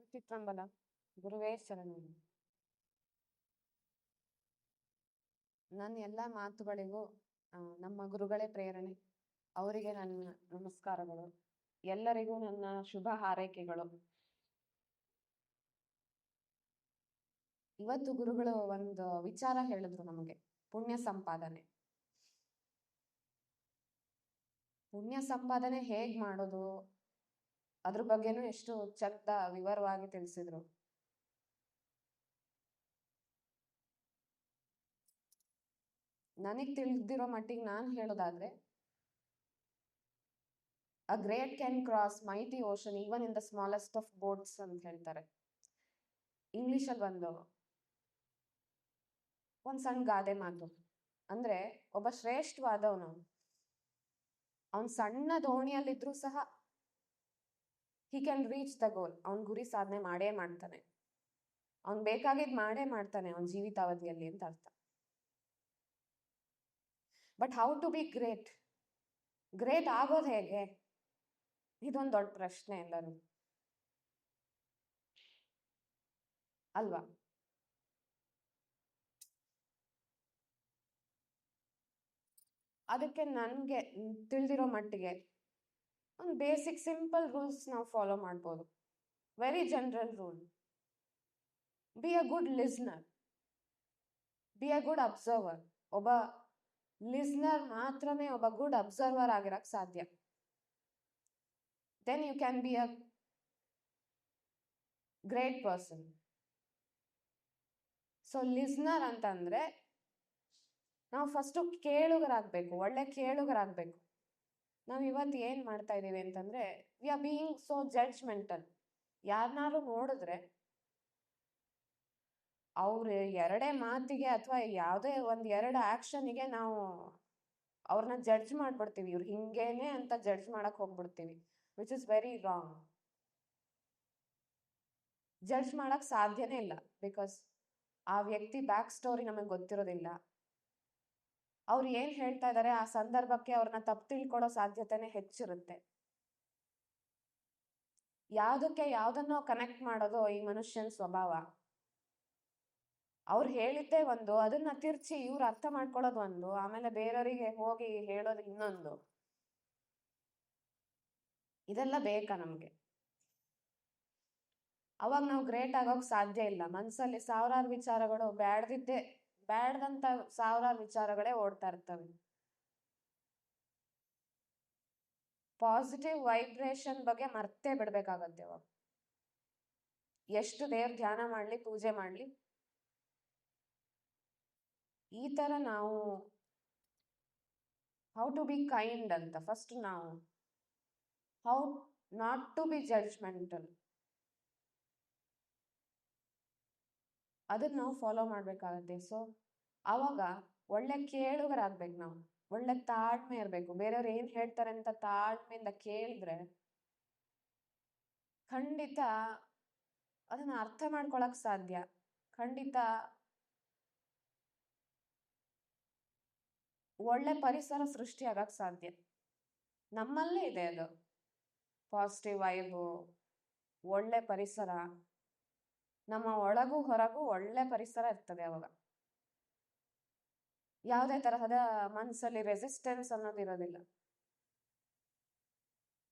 ಚಿತ್ರಂಬಲ ಗುರುವೇ ಶರಣು. ನನ್ನ ಎಲ್ಲ ಮಾತುಗಳಿಗೂ ನಮ್ಮ ಗುರುಗಳೇ ಪ್ರೇರಣೆ. ಅವರಿಗೆ ನನ್ನ ನಮಸ್ಕಾರಗಳು. ಎಲ್ಲರಿಗೂ ನನ್ನ ಶುಭ ಹಾರೈಕೆಗಳು. ಇವತ್ತು ಗುರುಗಳು ಒಂದು ವಿಚಾರ ಹೇಳಿದ್ರು ನಮಗೆ. ಪುಣ್ಯ ಸಂಪಾದನೆ. ಪುಣ್ಯ ಸಂಪಾದನೆ ಹೇಗ್ ಮಾಡೋದು? ಅದ್ರ ಬಗ್ಗೆನೂ ಎಷ್ಟು ಚಂದ ವಿವರವಾಗಿ ತಿಳಿಸಿದ್ರು. ನನಗ್ ತಿಳಿದಿರೋ ಮಟ್ಟಿಗೆ ನಾನು ಹೇಳೋದಾದ್ರೆ a great can cross mighty ocean even in the smallest of boats ಅಂತ ಹೇಳ್ತಾರೆ. ಇಂಗ್ಲಿಷಲ್ಲಿ ಒಂದು ಒಂದು ಸಣ್ಣ ಗಾದೆ ಮಾತು. ಅಂದ್ರೆ, ಒಬ್ಬ ಶ್ರೇಷ್ಠವಾದವನು, ಅವನು ಸಣ್ಣ ದೋಣಿಯಲ್ಲಿದ್ರೂ ಸಹ he can reach the goal ಅವನ್ ಗುರಿ ಸಾಧನೆ ಮಾಡೇ ಮಾಡ್ತಾನೆ. ಅವ್ನು ಬೇಕಾಗಿದ್ ಮಾಡೇ ಮಾಡ್ತಾನೆ ಅವನ್ ಜೀವಿತಾವಧಿಯಲ್ಲಿ ಅಂತ ಅರ್ಥ. But how to be great great ಆಗೋದು ಹೇಗೆ? ಇದೊಂದು ದೊಡ್ಡ ಪ್ರಶ್ನೆ ಎಲ್ಲರೂ. ಅಲ್ವಾ? ಅದಕ್ಕೆ ನನಗೆ ತಿಳಿದಿರೋ ಮಟ್ಟಿಗೆ ಒಂದು ಬೇಸಿಕ್ ಸಿಂಪಲ್ ರೂಲ್ಸ್ ನಾವು ಫಾಲೋ ಮಾಡ್ಬೋದು. Very general rule be a good listener be a good observer ಒಬ್ಬ ಲಿಸ್ನರ್ ಮಾತ್ರನೇ ಒಬ್ಬ ಗುಡ್ ಅಬ್ಸರ್ವರ್ ಆಗಿರಕ್ಕೆ ಸಾಧ್ಯ. Then you can be a great person so listener ಅಂತಂದ್ರೆ, ನಾವು ಫಸ್ಟು ಕೇಳುಗರಾಗಬೇಕು, ಒಳ್ಳೆ ಕೇಳುಗರಾಗಬೇಕು. ನಾವು ಇವತ್ತು ಏನು ಮಾಡ್ತಾ ಇದ್ದೀವಿ ಅಂತಂದರೆ we are being so judgemental ಯಾರನ್ನಾರು ನೋಡಿದ್ರೆ, ಅವ್ರ ಎರಡೇ ಮಾತಿಗೆ ಅಥವಾ ಯಾವುದೇ ಒಂದು ಎರಡು ಆ್ಯಕ್ಷನಿಗೆ ನಾವು ಅವ್ರನ್ನ ಜಡ್ಜ್ ಮಾಡ್ಬಿಡ್ತೀವಿ. ಇವ್ರು ಹಿಂಗೇನೆ ಅಂತ ಜಡ್ಜ್ ಮಾಡಕ್ಕೆ ಹೋಗ್ಬಿಡ್ತೀವಿ which is very wrong judge ಮಾಡೋಕ್ಕೆ ಸಾಧ್ಯನೇ ಇಲ್ಲ ಬಿಕಾಸ್ ಆ ವ್ಯಕ್ತಿ ಬ್ಯಾಕ್ ಸ್ಟೋರಿ ನಮಗೆ ಗೊತ್ತಿರೋದಿಲ್ಲ. ಅವ್ರು ಏನ್ ಹೇಳ್ತಾ ಇದಾರೆ, ಆ ಸಂದರ್ಭಕ್ಕೆ ಅವ್ರನ್ನ ತಪ್ಪು ತಿಳ್ಕೊಳ್ಳೋ ಸಾಧ್ಯತೆನೆ ಹೆಚ್ಚಿರುತ್ತೆ. ಯಾವುದಕ್ಕೆ ಯಾವ್ದನ್ನ ಕನೆಕ್ಟ್ ಮಾಡೋದು ಈ ಮನುಷ್ಯನ ಸ್ವಭಾವ? ಅವ್ರು ಹೇಳಿದ್ದೇ ಒಂದು, ಅದನ್ನ ತಿರ್ಚಿ ಇವ್ರು ಅರ್ಥ ಮಾಡ್ಕೊಳ್ಳೋದು ಒಂದು, ಆಮೇಲೆ ಬೇರೆಯವರಿಗೆ ಹೋಗಿ ಹೇಳೋದು ಇನ್ನೊಂದು. ಇದೆಲ್ಲ ಬೇಕಾ ನಮ್ಗೆ? ಅವಾಗ ನಾವು ಗ್ರೇಟ್ ಆಗೋಕ್ ಸಾಧ್ಯ ಇಲ್ಲ. ಮನ್ಸಲ್ಲಿ ಸಾವಿರಾರು ವಿಚಾರಗಳು ಬ್ಯಾಡ್ದಿದ್ದೆ ಬ್ಯಾಡ್ದಂತ ಸಾವಿರಾರು ವಿಚಾರಗಳೇ ಓಡ್ತಾ ಇರ್ತವೆ. ಪಾಸಿಟಿವ್ ವೈಬ್ರೇಷನ್ ಬಗ್ಗೆ ಮರ್ತೇ ಬಿಡ್ಬೇಕಾಗತ್ತೆ ಅವಾಗ. ಎಷ್ಟು ದೇವ್ರ ಧ್ಯಾನ ಮಾಡ್ಲಿ, ಪೂಜೆ ಮಾಡ್ಲಿ. ಈ ತರ ನಾವು ಹೌ ಟು ಬಿ ಕೈಂಡ್ ಅಂತ ಫಸ್ಟ್ ನಾವು how not to be judgemental ಅದನ್ನ ನಾವು ಫಾಲೋ ಮಾಡ್ಬೇಕಾಗತ್ತೆ. ಸೊ ಅವಾಗ ಒಳ್ಳೆ ಕೇಳುಗರಾಗ್ಬೇಕು ನಾವು. ಒಳ್ಳೆ ತಾಳ್ಮೆ ಇರಬೇಕು. ಬೇರೆಯವ್ರು ಏನ್ ಹೇಳ್ತಾರೆ ಅಂತ ತಾಳ್ಮೆಯಿಂದ ಕೇಳಿದ್ರೆ ಖಂಡಿತ ಅದನ್ನ ಅರ್ಥ ಮಾಡ್ಕೊಳಕ್ ಸಾಧ್ಯ. ಖಂಡಿತ ಒಳ್ಳೆ ಪರಿಸರ ಸೃಷ್ಟಿ ಆಗಕ್ ಸಾಧ್ಯ. ನಮ್ಮಲ್ಲೇ ಇದೆ ಅದು. ಪಾಸಿಟಿವ್ ವೈಬು ಒಳ್ಳೆ ಪರಿಸರ. ನಮ್ಮ ಒಳಗೂ ಹೊರಗೂ ಒಳ್ಳೆ ಪರಿಸರ ಇರ್ತದೆ ಅವಾಗ. ಯಾವುದೇ ತರಹದ ಮನಸ್ಸಲ್ಲಿ ರೆಸಿಸ್ಟೆನ್ಸ್ ಅನ್ನೋದು ಇರೋದಿಲ್ಲ.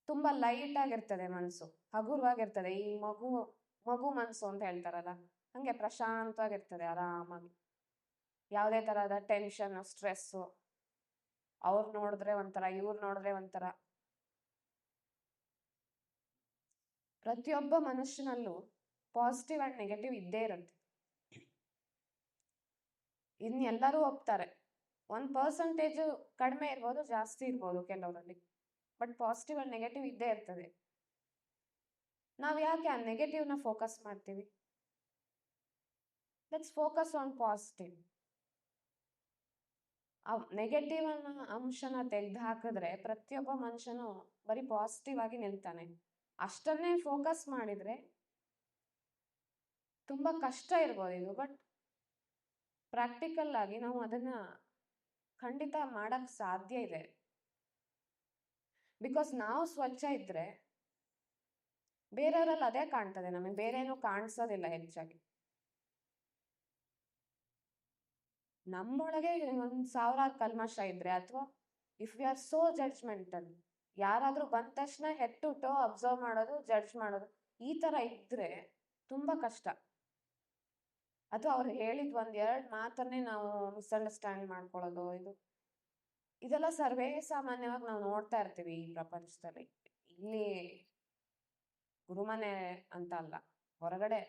ತುಂಬಾ ಲೈಟ್ ಆಗಿರ್ತದೆ ಮನಸ್ಸು ಹಗುರವಾಗಿರ್ತದೆ. ಈ ಮಗು ಮಗು ಮನಸ್ಸು ಅಂತ ಹೇಳ್ತಾರಲ್ಲ ಹಂಗೆ ಪ್ರಶಾಂತವಾಗಿರ್ತದೆ ಆರಾಮಾಗಿ. ಯಾವುದೇ ತರಹದ ಟೆನ್ಷನ್ ಸ್ಟ್ರೆಸ್ಸು ಅವ್ರು ನೋಡಿದ್ರೆ ಒಂಥರ ಇವ್ರು ನೋಡಿದ್ರೆ ಒಂಥರ. ಪ್ರತಿಯೊಬ್ಬ ಮನುಷ್ಯನಲ್ಲೂ ಪಾಸಿಟಿವ್ ಆ್ಯಂಡ್ ನೆಗೆಟಿವ್ ಇದ್ದೇ ಇರುತ್ತೆ. ಇನ್ನು ಎಲ್ಲರೂ ಹೋಗ್ತಾರೆ ಒಂದು ಪರ್ಸಂಟೇಜು ಕಡಿಮೆ ಇರ್ಬೋದು, ಜಾಸ್ತಿ ಇರ್ಬೋದು ಕೆಲವರಲ್ಲಿ. ಬಟ್ ಪಾಸಿಟಿವ್ ಆ್ಯಂಡ್ ನೆಗೆಟಿವ್ ಇದ್ದೇ ಇರ್ತದೆ. ನಾವು ಯಾಕೆ ಆ ನೆಗೆಟಿವ್ನ ಫೋಕಸ್ ಮಾಡ್ತೀವಿ? ಲೆಟ್ಸ್ ಫೋಕಸ್ ಆನ್ ಪಾಸಿಟಿವ್ ಆ ನೆಗೆಟಿವ್ ಅನ್ನೋ ಅಂಶನ ತೆಗೆದು ಹಾಕಿದ್ರೆ ಪ್ರತಿಯೊಬ್ಬ ಮನುಷ್ಯನು ಬರೀ ಪಾಸಿಟಿವ್ ಆಗಿ ನಿಲ್ತಾನೆ. ಅಷ್ಟನ್ನೇ ಫೋಕಸ್ ಮಾಡಿದ್ರೆ ತುಂಬಾ ಕಷ್ಟ ಇರ್ಬೋದು ಇದು ಬಟ್ ಪ್ರಾಕ್ಟಿಕಲ್ ಆಗಿ ನಾವು ಅದನ್ನ ಖಂಡಿತ ಮಾಡಕ್ ಸಾಧ್ಯ ಇದೆ. ಬಿಕಾಸ್ ನಾವು ಸ್ವಚ್ಛ ಇದ್ರೆ ಬೇರೆಯವರಲ್ಲಿ ಅದೇ ಕಾಣ್ತದೆ ನಮಗೆ ಬೇರೆ ಏನೂ ಕಾಣಿಸೋದಿಲ್ಲ ಹೆಚ್ಚಾಗಿ. ನಮ್ಮೊಳಗೆ ಒಂದು ಸಾವಿರಾರು ಕಲ್ಮಶ ಇದ್ರೆ ಅಥವಾ if you are so judgemental ಯಾರಾದ್ರೂ ಬಂದ ತಕ್ಷಣ ಹೆಡ್ ಟು ಟೋ ಅಬ್ಸರ್ವ್ ಮಾಡೋದು ಜಡ್ಜ್ ಮಾಡೋದು ಈ ತರ ಇದ್ರೆ ತುಂಬಾ ಕಷ್ಟ. ಅಥವಾ ಅವ್ರು ಹೇಳಿದ ಒಂದ್ ಎರಡ್ ಮಾತನ್ನೇ ನಾವು ಮಿಸ್ಅಂಡರ್ಸ್ಟ್ಯಾಂಡ್ ಮಾಡ್ಕೊಳ್ಳೋದು, ಇದು. ಇದೆಲ್ಲ ಸರ್ವೇ ಸಾಮಾನ್ಯವಾಗಿ ನಾವು ನೋಡ್ತಾ ಇರ್ತೀವಿ ಈ ಪ್ರಪಂಚದಲ್ಲಿ. ಇಲ್ಲಿ ಗುರುಮನೆ ಅಂತ ಅಲ್ಲ, ಹೊರಗಡೆ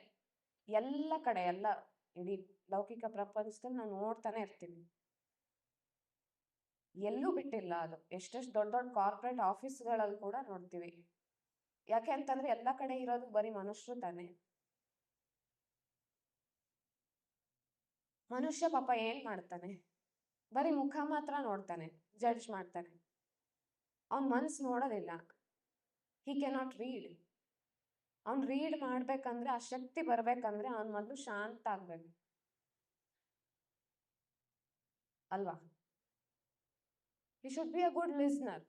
ಎಲ್ಲ ಕಡೆ, ಎಲ್ಲ ಇಡೀ ಲೌಕಿಕ ಪ್ರಪಂಚದಲ್ಲಿ ನಾವು ನೋಡ್ತಾನೆ ಇರ್ತೀವಿ. ಎಲ್ಲೂ ಬಿಟ್ಟಿಲ್ಲ ಅದು. ಎಷ್ಟೆಷ್ಟು ದೊಡ್ಡ ದೊಡ್ಡ ಕಾರ್ಪೊರೇಟ್ ಆಫೀಸ್ಗಳಲ್ಲಿ ಕೂಡ ನೋಡ್ತೀವಿ. ಯಾಕೆ ಅಂತಂದ್ರೆ ಎಲ್ಲ ಕಡೆ ಇರೋದು ಬರೀ ಮನುಷ್ಯರು ತಾನೆ. ಮನುಷ್ಯ ಪಾಪ ಏನ್ ಮಾಡ್ತಾನೆ? ಬರೀ ಮುಖ ಮಾತ್ರ ನೋಡ್ತಾನೆ ಜಡ್ಜ್ ಮಾಡ್ತಾನೆ. ಅವನ್ ಮನ್ಸ್ ನೋಡೋದಿಲ್ಲ. ಹಿ ಕೆನಾಟ್ ರೀಡ್ ಅವ್ನ್ ರೀಡ್ ಮಾಡ್ಬೇಕಂದ್ರೆ, ಆ ಶಕ್ತಿ ಬರ್ಬೇಕಂದ್ರೆ ಅವ್ನ ಮೊದಲು ಶಾಂತ ಆಗ್ಬೇಕು. ಅಲ್ವಾ? He should be a good listener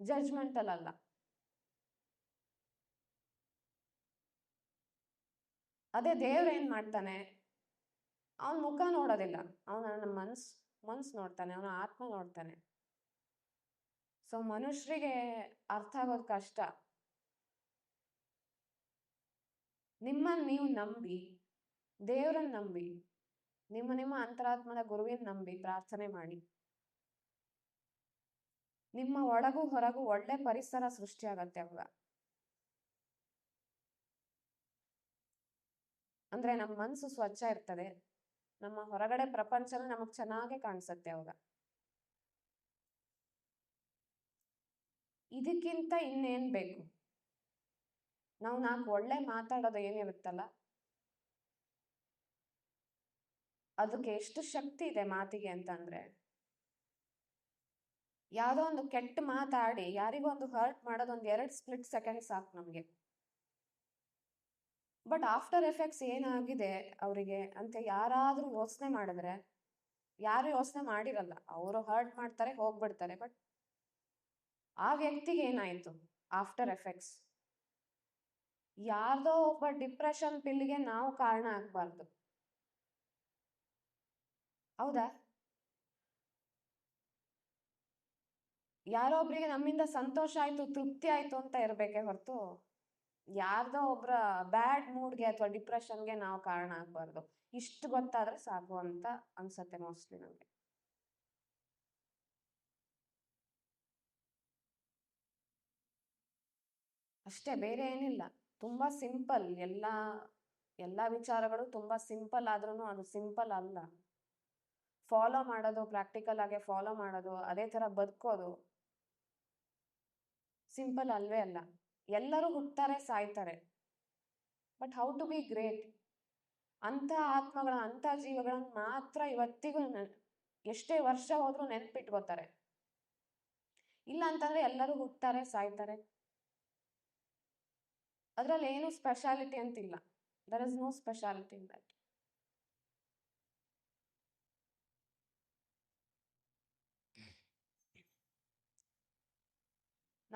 judgemental ಅಲ್ಲ. ಅದೇ ದೇವ್ರ ಏನ್ ಮಾಡ್ತಾನೆ? ಅವನ ಮುಖ ನೋಡೋದಿಲ್ಲ. ಅವನ ಮನ್ಸ್ ಮನ್ಸ್ ನೋಡ್ತಾನೆ, ಅವನ ಆತ್ಮ ನೋಡ್ತಾನೆ. ಸೊ ಮನುಷ್ಯರಿಗೆ ಅರ್ಥ ಆಗೋದು ಕಷ್ಟ. ನಿಮ್ಮನ್ನ ನೀವು ನಂಬಿ ದೇವ್ರನ್ನ ನಂಬಿ, ನಿಮ್ಮ ನಿಮ್ಮ ಅಂತರಾತ್ಮದ ಗುರುವಿನ ನಂಬಿ ಪ್ರಾರ್ಥನೆ ಮಾಡಿ. ನಿಮ್ಮ ಒಳಗೂ ಹೊರಗೂ ಒಳ್ಳೆ ಪರಿಸರ ಸೃಷ್ಟಿಯಾಗತ್ತೆ ಅವಾಗ. ಅಂದ್ರೆ ನಮ್ಮ ಮನಸ್ಸು ಸ್ವಚ್ಛ ಇರ್ತದೆ. ನಮ್ಮ ಹೊರಗಡೆ ಪ್ರಪಂಚನ ನಮಗ್ ಚೆನ್ನಾಗೆ ಕಾಣಿಸುತ್ತೆ ಅವಾಗ. ಇದಕ್ಕಿಂತ ಇನ್ನೇನ್ ಬೇಕು? ನಾವು ನಾಲ್ಕು ಒಳ್ಳೆ ಮಾತಾಡೋದು ಏನಿರುತ್ತಲ್ಲ ಅದಕ್ಕೆ ಎಷ್ಟು ಶಕ್ತಿ ಇದೆ ಮಾತಿಗೆ ಅಂತಂದ್ರೆ? ಯಾವುದೋ ಒಂದು ಕೆಟ್ಟ ಮಾತಾಡಿ, ಯಾರಿಗೋ ಒಂದು ಹರ್ಟ್ ಮಾಡೋದು ಎರಡ್ ಸ್ಪ್ಲಿಟ್ ಸೆಕೆಂಡ್ ಸಾಕು ನಮ್ಗೆ. ಬಟ್ ಆಫ್ಟರ್ ಎಫೆಕ್ಟ್ಸ್ ಏನಾಗಿದೆ ಅವರಿಗೆ ಅಂತ ಯಾರಾದರೂ ಯೋಚನೆ ಮಾಡಿದ್ರೆ, ಯಾರು ಯೋಚನೆ ಮಾಡಿರಲ್ಲ, ಅವರು ಹರ್ಟ್ ಮಾಡ್ತಾರೆ, ಹೋಗ್ಬಿಡ್ತಾರೆ. ಬಟ್ ಆ ವ್ಯಕ್ತಿಗೆ ಏನಾಯ್ತು ಆಫ್ಟರ್ ಎಫೆಕ್ಟ್ಸ್ ಯಾರ್ದೋ ಒಬ್ಬ ಡಿಪ್ರೆಷನ್ ಪಿಲ್ಗೆ ನಾವು ಕಾರಣ ಆಗ್ಬಾರ್ದು. ಹೌದಾ? ಯಾರೋ ಒಬ್ರಿಗೆ ನಮ್ಮಿಂದ ಸಂತೋಷ ಆಯ್ತು, ತೃಪ್ತಿ ಆಯ್ತು ಅಂತ ಇರ್ಬೇಕೆ ಹೊರತು ಯಾರ್ದೋ ಒಬ್ರ ಬ್ಯಾಡ್ ಮೂಡ್ಗೆ ಅಥವಾ ಡಿಪ್ರೆಷನ್ಗೆ ನಾವು ಕಾರಣ ಆಗ್ಬಾರ್ದು. ಇಷ್ಟು ಗೊತ್ತಾದ್ರೆ ಸಾಕು ಅಂತ ಅನ್ಸತ್ತೆ ಮೋಸ್ಟ್ಲಿ ನಮ್ಗೆ. ಅಷ್ಟೇ, ಬೇರೆ ಏನಿಲ್ಲ. ತುಂಬಾ ಸಿಂಪಲ್ ಎಲ್ಲ ಎಲ್ಲ ವಿಚಾರಗಳು ತುಂಬಾ ಸಿಂಪಲ್ ಆದ್ರೂ ಅದು ಸಿಂಪಲ್ ಅಲ್ಲ. ಫಾಲೋ ಮಾಡೋದು, ಪ್ರಾಕ್ಟಿಕಲ್ ಆಗಿ ಫಾಲೋ ಮಾಡೋದು, ಅದೇ ತರ ಬದುಕೋದು ಸಿಂಪಲ್ ಅಲ್ವೇ ಅಲ್ಲ. ಎಲ್ಲರೂ ಹುಟ್ತಾರೆ ಸಾಯ್ತಾರೆ. But how to be great ಅಂತ ಆತ್ಮಗಳ ಅಂತ ಜೀವಗಳನ್ನ ಮಾತ್ರ ಇವತ್ತಿಗೂ ಎಷ್ಟೇ ವರ್ಷ ಹೋದ್ರೂ ನೆನ್ಪಿಟ್ಕೋತಾರೆ ಇಲ್ಲ ಅಂತಂದ್ರೆ ಎಲ್ಲರೂ ಹುಟ್ತಾರೆ ಸಾಯ್ತಾರೆ. ಅದ್ರಲ್ಲಿ ಏನು ಸ್ಪೆಷಾಲಿಟಿ ಅಂತಿಲ್ಲ. There is no speciality in that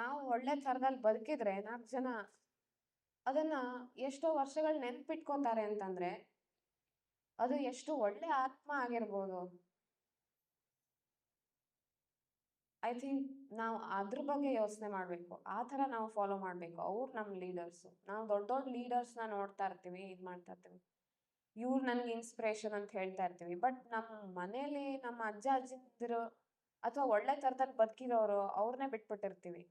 ನಾವು ಒಳ್ಳೆ ಥರದಲ್ಲಿ ಬದುಕಿದ್ರೆ ನಾಲ್ಕು ಜನ ಅದನ್ನ ಎಷ್ಟೋ ವರ್ಷಗಳು ನೆನ್ಪಿಟ್ಕೋತಾರೆ ಅಂತಂದ್ರೆ ಅದು ಎಷ್ಟು ಒಳ್ಳೆ ಆತ್ಮ ಆಗಿರ್ಬೋದು. ಐ ಥಿಂಕ್ ನಾವು ಅದ್ರ ಬಗ್ಗೆ ಯೋಚನೆ ಮಾಡಬೇಕು. ಆ ಥರ ನಾವು ಫಾಲೋ ಮಾಡಬೇಕು. ಅವ್ರು ನಮ್ಮ ಲೀಡರ್ಸು ನಾವು ದೊಡ್ಡ ದೊಡ್ಡ ಲೀಡರ್ಸ್ನ ನೋಡ್ತಾ ಇರ್ತೀವಿ, ಇದು ಮಾಡ್ತಾ ಇರ್ತೀವಿ. ಇವ್ರು ನನ್ಗೆ ಇನ್ಸ್ಪಿರೇಷನ್ ಅಂತ ಹೇಳ್ತಾ ಇರ್ತೀವಿ. ಬಟ್ ನಮ್ಮ ಮನೇಲಿ ನಮ್ಮ ಅಜ್ಜ, ಅಜ್ಜಿದ್ರು ಅಥವಾ ಒಳ್ಳೆ ಥರದಲ್ಲಿ ಬದುಕಿರೋರು ಅವ್ರನ್ನೇ ಬಿಟ್ಬಿಟ್ಟಿರ್ತೀವಿ.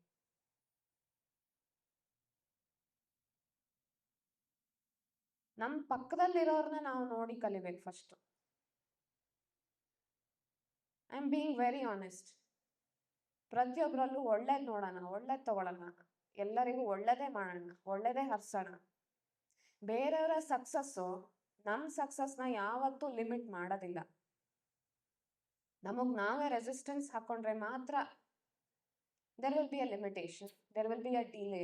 ನಮ್ಮ ಪಕ್ಕದಲ್ಲಿರೋರ್ನ ನಾವು ನೋಡಿ ಕಲಿಬೇಕು first I am being very honest ಪ್ರತಿಯೊಬ್ಬರಲ್ಲೂ ಒಳ್ಳೇದು ನೋಡೋಣ, ಒಳ್ಳೇದು ತಗೊಳ್ಳೋಣ. ಎಲ್ಲರಿಗೂ ಒಳ್ಳೇದೇ ಮಾಡೋಣ, ಒಳ್ಳೇದೇ ಹರ್ಸೋಣ. ಬೇರೆಯವರ ಸಕ್ಸಸ್ಸು ನಮ್ಮ ಸಕ್ಸಸ್ನ ಯಾವತ್ತೂ ಲಿಮಿಟ್ ಮಾಡೋದಿಲ್ಲ. ನಮಗೆ ನಾವೇ ರೆಸಿಸ್ಟೆನ್ಸ್ ಹಾಕೊಂಡ್ರೆ ಮಾತ್ರ there will be a limitation there will be a delay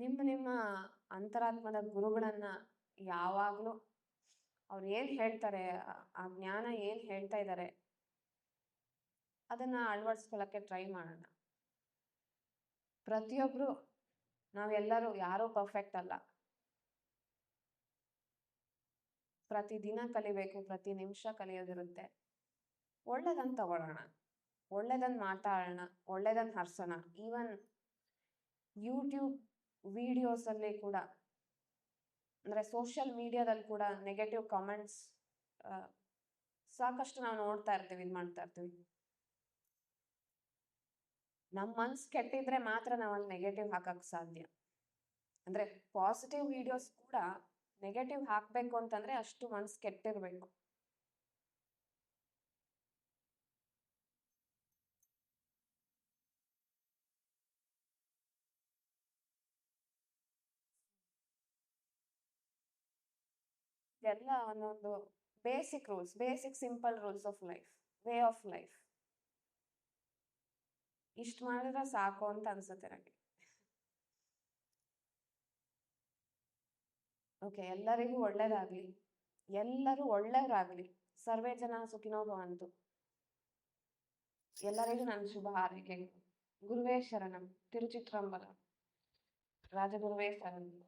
ನಿಮ್ಮ ನಿಮ್ಮ ಅಂತರಾತ್ಮದ ಗುರುಗಳನ್ನ ಯಾವಾಗ್ಲೂ ಅವ್ರು ಏನ್ ಹೇಳ್ತಾರೆ, ಆ ಜ್ಞಾನ ಏನ್ ಹೇಳ್ತಾ ಇದ್ದಾರೆ ಅದನ್ನ ಅಳವಡಿಸ್ಕೊಳ್ಳೋಕ್ಕೆ ಟ್ರೈ ಮಾಡೋಣ. ಪ್ರತಿಯೊಬ್ರು, ನಾವೆಲ್ಲರೂ ಯಾರೂ ಪರ್ಫೆಕ್ಟ್ ಅಲ್ಲ. ಪ್ರತಿ ದಿನ ಕಲಿಬೇಕು, ಪ್ರತಿ ನಿಮಿಷ ಕಲಿಯೋದಿರುತ್ತೆ. ಒಳ್ಳೇದನ್ನ ತಗೊಳ್ಳೋಣ ಒಳ್ಳೇದನ್ನ ಮಾತಾಡೋಣ ಒಳ್ಳೇದನ್ನ ಹರ್ಸೋಣ. ಈವನ್ ಯೂಟ್ಯೂಬ್ ವಿಡಿಯೋಸಲ್ಲಿ ಕೂಡ, ಅಂದರೆ ಸೋಷಿಯಲ್ ಮೀಡಿಯಾದಲ್ಲಿ ಕೂಡ ನೆಗೆಟಿವ್ ಕಾಮೆಂಟ್ಸ್ ಸಾಕಷ್ಟು ನಾವು ನೋಡ್ತಾ ಇರ್ತೀವಿ, ಇದು ಮಾಡ್ತಾ ಇರ್ತೀವಿ. ನಮ್ಮ ಮನ್ಸ್ ಕೆಟ್ಟಿದ್ರೆ ಮಾತ್ರ ನಾವು ಅಲ್ಲಿ ನೆಗೆಟಿವ್ ಹಾಕಕ್ ಸಾಧ್ಯ. ಅಂದ್ರೆ ಪಾಸಿಟಿವ್ ವಿಡಿಯೋಸ್ ಕೂಡ ನೆಗೆಟಿವ್ ಹಾಕ್ಬೇಕು ಅಂತಂದ್ರೆ ಅಷ್ಟು ಮನ್ಸು ಕೆಟ್ಟಿರ್ಬೇಕು. ಇದೆಲ್ಲ ಒಂದೊಂದು basic rules basic simple rules of life way of life ಇಷ್ಟು ಮಾಡಿದ್ರೆ ಸಾಕು ಅಂತ ಅನ್ಸುತ್ತೆ ನನಗೆ ಓಕೆ ಎಲ್ಲರಿಗೂ ಒಳ್ಳೇದಾಗ್ಲಿ. ಎಲ್ಲರೂ ಒಳ್ಳೇದಾಗ್ಲಿ ಸರ್ವೇ ಜನ ಸುಖಿನೋ ಭವಂತು ಎಲ್ಲರಿಗೂ ನನ್ನ ಶುಭ ಹಾರೈಕೆಗಳು ಗುರುವೇ ಶರಣಂ. ತಿರುಚಿತ್ರಂಬಲ ರಾಜಗುರುವೇ ಶರಣಂ.